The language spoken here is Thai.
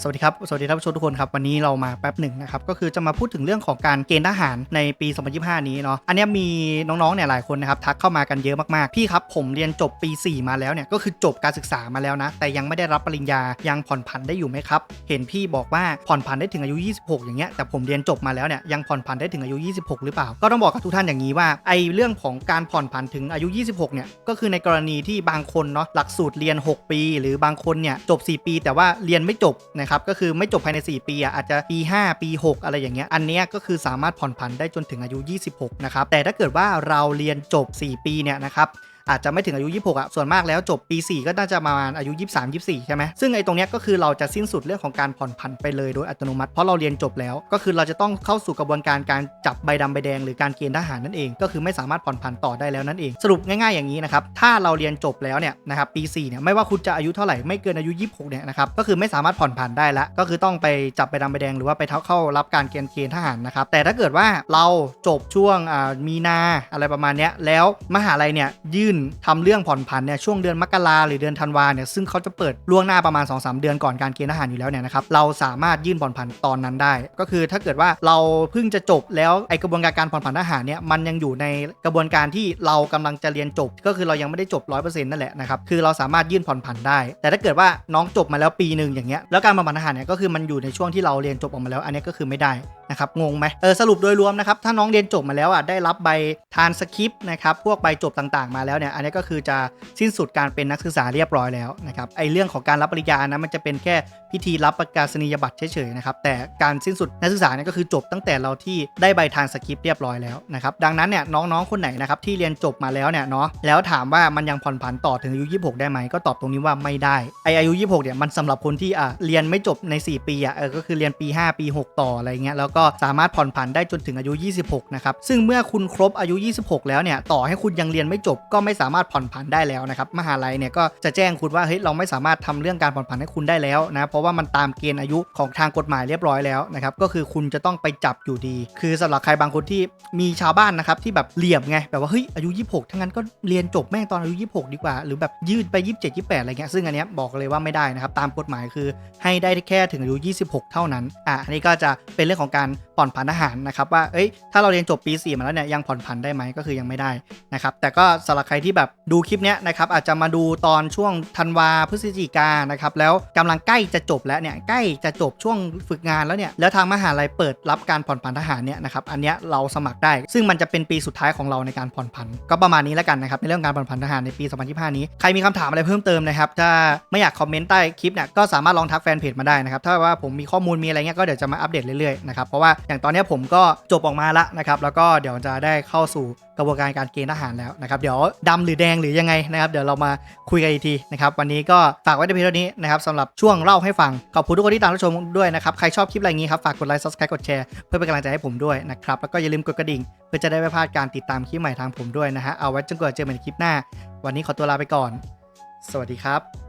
สวัสดีครับ สวัสดีท่านผู้ชมทุกคนครับ วันนี้เรามาแป๊บหนึ่งนะครับ ก็คือจะมาพูดถึงเรื่องของการเกณฑ์ทหารในปี 2025 นี้เนาะ อันนี้มีน้องๆเนี่ยหลายคนนะครับทักเข้ามากันเยอะมากๆ พี่ครับผมเรียนจบปี 4 มาแล้วเนี่ยก็คือจบการศึกษามาแล้วนะ แต่ยังไม่ได้รับปริญญา ยังผ่อนผันได้อยู่ไหมครับ เห็นพี่บอกว่าผ่อนผันได้ถึงอายุ 26 อย่างเงี้ย แต่ผมเรียนจบมาแล้วเนี่ยยังผ่อนผันได้ถึงอายุ 26 หรือเปล่า ก็ต้องบอกกับทุกท่านอย่างนี้ว่าไอเรื่องของการผ่อนผันถึงอายุ 26 เนี่ย ก็คือในกรณีที่บางคนเนาะหลักสูตรเรียน 6 ปี หรือบางคนเนี่ยจบ 4 ปี แต่ว่าเรียนไม่จบนะครับก็คือไม่จบภายใน 4 ปีอะอาจจะปี 5 ปี 6 อะไรอย่างเงี้ยอันเนี้ยก็คือสามารถผ่อนผันได้จนถึงอายุ 26 นะครับแต่ถ้าเกิดว่าเราเรียนจบ 4 ปีเนี่ยนะครับ อาจจะไม่ถึงอายุ 26อะส่วนมากแล้วจบปี 4 ก็น่าจะประมาณอายุ 23 24 ใช่ไหมซึ่งไอ้ตรงเนี้ยก็คือเราจะสิ้นสุดเรื่องของการผ่อนผันไปเลยโดยอัตโนมัติเพราะเราเรียนจบแล้ว ก็คือเราจะต้องเข้าสู่กระบวนการการจับใบดำใบแดงหรือการเกณฑ์ทหารนั่นเอง ก็คือไม่สามารถผ่อนผันต่อได้แล้วนั่นเอง สรุปง่ายๆอย่างนี้นะครับถ้าเราเรียนจบแล้วเนี่ยนะครับปี4เนี่ยไม่ว่าคุณจะอายุเท่าไหร่ไม่เกินอายุ 26เนี่ยนะครับก็คือไม่สามารถผ่อนผันได้ละก็คือต้องไปจับใบดำใบแดงหรือว่าไปเข้ารับการเกณฑ์เกณฑ์ทหารนะครับแต่ถ้าเกิดว่าเราจบช่วงอ่ามีนาอะไรประมาณเนี้ยแล้วมหาลัยเนี่ยยื่นทำเรื่องผ่อนผันเนี่ยช่วงเดือนมกราหรือเดือนธันวาเนี่ยซึ่งเขาจะเปิดล่วงหน้าประมาณ 2-3 เดือนก่อนการเกณฑ์ทหารอยู่แล้วเนี่ยนะครับเราสามารถยื่นผ่อนผันตอนนั้นได้ ก็คือถ้าเกิดว่าเราเพิ่งจะจบแล้วไอกระบวนการการผ่อนผันทหารเนี่ยมันยังอยู่ในกระบวนการที่เรากำลังจะเรียนจบ ก็คือเรายังไม่ได้จบ 100%นั่นแหละนะครับคือเราสามารถยื่นผ่อนผันได้ แต่ถ้าเกิดว่าน้องจบมาแล้วปีหนึ่งอย่างเงี้ยแล้วการผ่อนผันทหารเนี่ยก็คือมันอยู่ในช่วงที่เราเรียนจบออกมาแล้วอันนี้ก็คือไม่ได้ นะครับงงไหมเออสรุปโดยรวมนะครับถ้าน้องเรียนจบมาแล้วอะได้รับใบทานสคริปต์นะครับพวกใบจบต่างๆ มาแล้วเนี่ยอันนี้ก็คือจะสิ้นสุดการเป็นนักศึกษาเรียบร้อยแล้วนะครับไอเรื่องของการรับปริญญานะมันจะเป็นแค่พิธีรับประกาศนียบัตรเฉยๆนะครับแต่การสิ้นสุดนักศึกษาเนี่ยก็คือจบตั้งแต่เราที่ได้ใบทานสคริปต์เรียบร้อยแล้วนะครับดังนั้นเนี่ยน้องๆคนไหนนะครับที่เรียนจบมาแล้วเนี่ยเนาะแล้วถามว่ามันยังผ่อนผันต่อถึงอายุ 26 ได้ไหมก็ตอบตรงนี้ว่าไม่ได้ไออายุ 26เนี่ยมันสำหรับคนที่อะเรียนไม่จบใน 4 ปีอะเออก็คือเรียนปี 5 ปี 6 ต่ออะไรเงี้ยแล้วก็สามารถผ่อนผันได้จนถึงอายุ 26 นะครับ ซึ่งเมื่อคุณครบอายุ 26 แล้วเนี่ย ต่อให้คุณยังเรียนไม่จบก็ไม่สามารถผ่อนผันได้แล้วนะครับ มหาลัยเนี่ยก็จะแจ้งคุณว่า เฮ้ย เราไม่สามารถทำเรื่องการผ่อนผันให้คุณได้แล้วนะ เพราะว่ามันตามเกณฑ์อายุของทางกฎหมายเรียบร้อยแล้วนะครับ ก็คือคุณจะต้องไปจับอยู่ดี คือสำหรับใครบางคนที่มีชาวบ้านนะครับที่แบบเหลี่ยมไง แบบว่า เฮ้ย อายุ 26 ทั้างนั้นก็เรียนจบแม่งตอนอายุ 26 ดีกว่า หรือแบบยืดไป 27 28 อะไรเงี้ย ซึ่งอันเนี้ยบอกเลยว่าไม่ได้นะครับ ตามกฎหมายคือให้ได้แค่ถึงอายุ 26 เท่านั้น อะอันนี้ก็จะเป็นเรื่องของการผ่อนผันทหารนะครับว่าเอ้ยถ้าเราเรียนจบปี 4 มาแล้วเนี่ยยังผ่อนผันได้ไหมก็คือยังไม่ได้นะครับแต่ก็สำหรับใครที่แบบดูคลิปเนี้ยนะครับอาจจะมาดูตอนช่วงธันวาพฤศจิกานะครับแล้วกำลังใกล้จะจบแล้วเนี่ยใกล้จะจบช่วงฝึกงานแล้วเนี่ยแล้วทางมหาลัยเปิดรับการผ่อนผันทหารเนี่ยนะครับอันเนี้ยเราสมัครได้ ซึ่งมันจะเป็นปีสุดท้ายของเราในการผ่อนผัน ก็ประมาณนี้แล้วกันนะครับในเรื่องการผ่อนผันทหารในปี 2025 นี้ใครมีคำถามอะไรเพิ่มเติมนะครับถ้าไม่อยากคอมเมนต์ใต้คลิปเนี่ยก็สามารถลองทักแฟนเพจมาได้นะครับถ้าว่าผมมีข้อมูลมีอะไรเงี้ยก็เดี๋ยวจะมาอัปเดตเรื่อยๆนะครับราะว่าอย่างตอนนี้ผมก็จบออกมาและนะครับ แล้วก็เดี๋ยวจะได้เข้าสู่กระบวนการการเกณฑ์ทหารแล้วนะครับ เดี๋ยวดำหรือแดงหรือยังไงนะครับ เดี๋ยวเรามาคุยกันอีกทีนะครับ วันนี้ก็ฝากไว้ในเพียงเท่านี้นะครับสำหรับช่วงเล่าให้ฟัง ขอบคุณทุกคนที่ตามรับชมด้วยนะครับ ใครชอบคลิปอะไรงี้ครับ ฝากกดไลค์ subscribe กดแชร์เพื่อเป็นกำลังใจให้ผมด้วยนะครับ แล้วก็อย่าลืมกดกระดิ่ง เพื่อจะได้ไม่พลาดการติดตามคลิปใหม่ทางผมด้วยนะฮะ เอาไว้จนกว่าเจอกันในคลิปหน้า วันนี้ขอตัวลาไปก่อน สวัสดีครับ